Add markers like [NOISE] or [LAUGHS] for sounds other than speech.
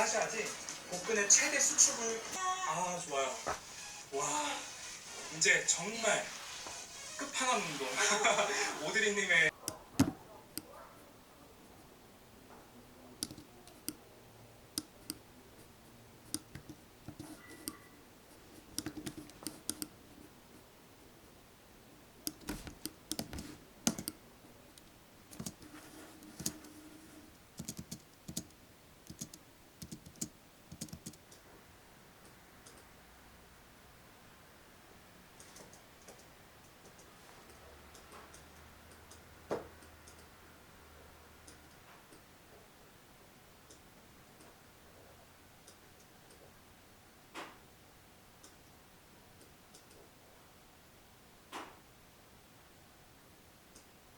하셔야지 복근의 최대 수축을. 아 좋아요. 와 이제 정말 끝판왕 운동. [LAUGHS] 오드리님의